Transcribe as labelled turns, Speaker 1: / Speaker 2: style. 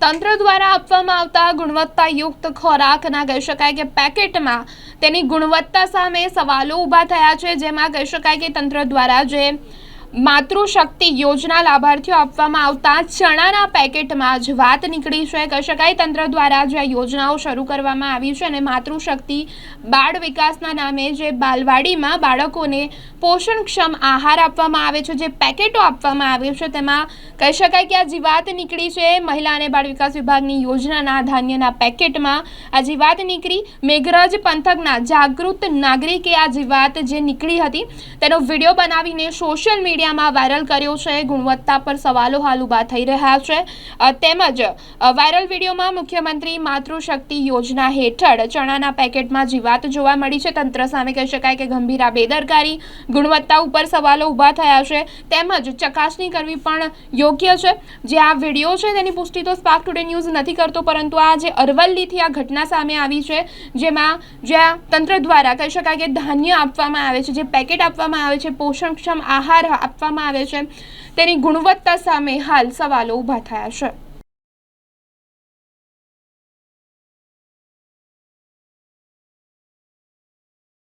Speaker 1: તંત્ર દ્વારા આપવામાં આવતા ગુણવત્તાયુક્ત ખોરાકના કહી શકાય કે પેકેટમાં તેની ગુણવત્તા સામે સવાલો ઊભા થયા છે, જેમાં કહી શકાય કે તંત્ર દ્વારા જે માતૃશક્તિ યોજના લાભાર્થીઓ આપવામાં આવતા ચણાના પેકેટમાં જ વાત નીકળી છે. કહી શકાય તંત્ર દ્વારા જે યોજનાઓ શરૂ કરવામાં આવી છે અને માતૃશક્તિ બાળ વિકાસના નામે જે બાલવાડીમાં બાળકોને પોષણક્ષમ આહાર આપવામાં આવે છે, જે પેકેટો આપવામાં આવે છે, તેમાં કહી શકાય કે આ જીવાત નીકળી છે, મહિલા અને બાળ વિકાસ વિભાગની યોજનાના ધાન્યના પેકેટમાં આ જીવાત નીકળી, મેઘરજ પંથકના જાગૃત નાગરિકે આ જીવાત જે નીકળી હતી, તેનો વીડિયો બનાવીને સોશિયલ મીડિયામાં વાયરલ કર્યો છે, ગુણવત્તા પર સવાલો હાલ ઊભા થઈ રહ્યા છે. તેમજ વાયરલ વિડીયોમાં મુખ્યમંત્રી માતૃશક્તિ યોજના હેઠળ ચણાના પેકેટમાં જીવાત જોવા મળી છે. તંત્ર સામે કહી શકાય કે ગંભીર આ બેદરકારી, ગુણવત્તા ઉપર સવાલો ઊભા થયા છે. તેમજ, ચકાસણી કરવી પણ યોગ્ય છે. જે આ વીડિયો છે, તેની પુષ્ટિ તો સ્પાર્ક ટુડે ન્યૂઝ નથી કરતો, પરંતુ આ જે અરવલ્લીથી આ ઘટના સામે આવી છે, જેમાં, જ્યાં તંત્ર દ્વારા કહી શકાય કે ધાન્ય આપવામાં આવે છે, જે પેકેટ આપવામાં આવે છે, પોષણક્ષમ આહાર આપવામાં આવે છે. તેની ગુણવત્તા સામે હાલ સવાલો ઊભા થયા છે.